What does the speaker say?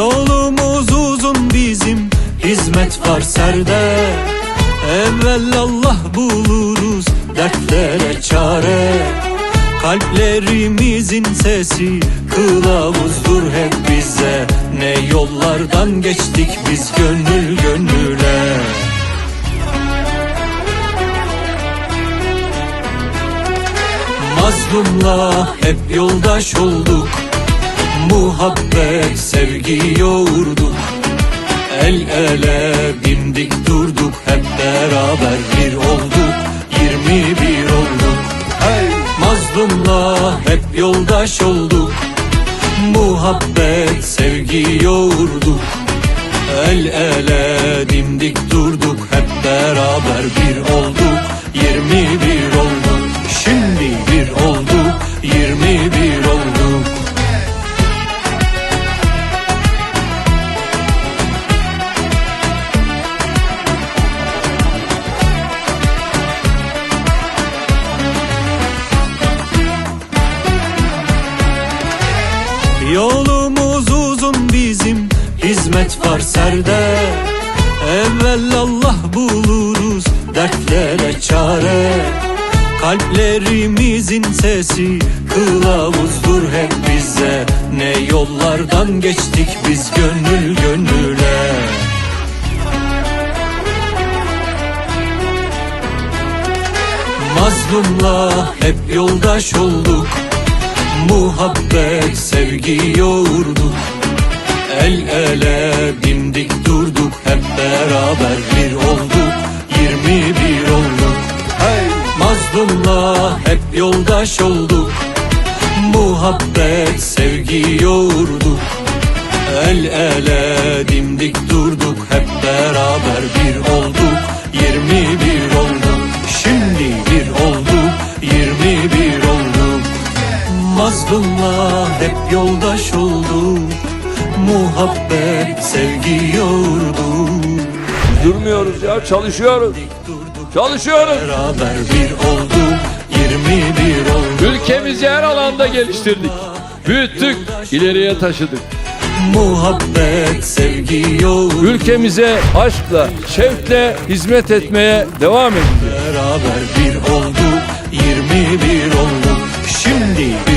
Yolumuz uzun bizim Hizmet var serde. Evvel Allah buluruz Dertlere çare. Kalplerimizin sesi Kılavuzdur hep bize. Ne yollardan geçtik biz gönül gönüle. Mazlumla hep yoldaş olduk. Muhabbet sevgi yoğurduk El ele dimdik durduk Hep beraber bir olduk. Yirmi bir olduk. Hey! Mazlumla hep yoldaş olduk. Muhabbet sevgi yoğurduk El ele Yolumuz uzun bizim Hizmet var serde. Evvel Allah buluruz Dertlere çare. Kalplerimizin sesi Kılavuzdur hep bize. Ne yollardan geçtik biz gönül gönüle. Mazlumla hep yoldaş olduk Muhabbet sevgi yoğurduk El ele dimdik durduk Hep beraber bir olduk. Yirmi bir olduk. Hey! Mazlumla hep yoldaş olduk. Muhabbet sevgi yoğurduk El ele dimdik durduk Hep beraber bir olduk Resulullah hep yoldaş oldu. Muhabbet sevgi yordu. Durmuyoruz ya çalışıyoruz. Çalışıyoruz. Beraber bir oldu 21 oldu. Ülkemizi her alanda geliştirdik. Büyüttük ileriye taşıdık. Muhabbet sevgi yordu. Ülkemize aşkla şevkle hizmet etmeye devam edeceğiz Beraber bir oldu 21 oldu. Şimdi